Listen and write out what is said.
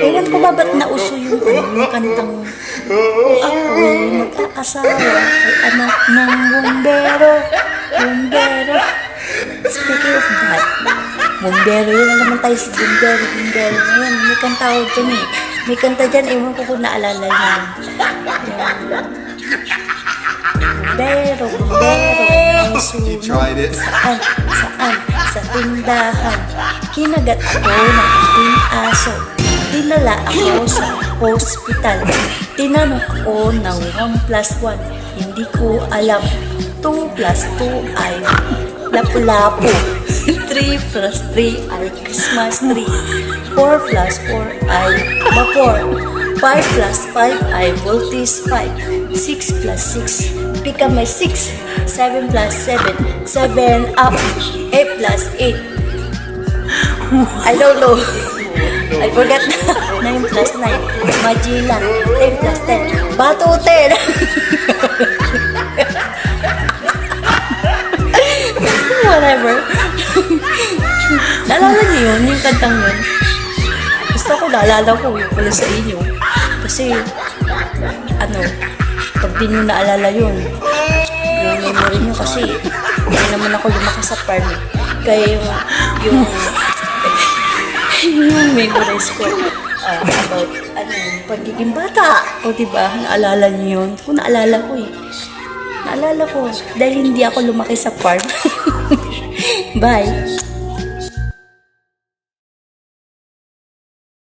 Ewan ko ba ba't nauso yung, ano, yung kantang Kung ako'y magkakasawa ay anak ng bumbero, bumbero. Speaking of that, bumbero, yun na naman tayo si bumbero, bumbero. Ngayon, may kanta ako dyan eh. May kanta dyan, ewan ko kung naalala. Yung, Bumbero, bumbero, may You tried it. Saan, saan, sa tindahan. Kinagat ako ng ating aso. Dinala ako sa hospital. Tinanong ako ng 1 plus 1. Hindi ko alam. 2 plus 2 ay lapu-lapu. 3 plus 3 ay Christmas tree. 4 plus 4 ay vapor. 5 plus 5 ay voltage 5. 6 plus 6, pika may 6. 7 plus 7, 7 up. 8 plus 8, I don't know. I forgot na. 9 plus 9. Magellan. 10 plus 10. Batutin. Whatever. Naalala niyo yun? Yung kantang yun? Gusto ko naalala ko yung pala sa inyo. Kasi, ano, pag di nyo naalala yun, yung memory nyo kasi, hindi naman ako lumakas sa farm. eh. Kaya yung, yung, yung memories ko ah, about, ano, pagiging bata. O, diba? Naalala niyo yun? Kung naalala ko eh. Naalala ko. Dahil hindi ako lumaki sa farm. Bye.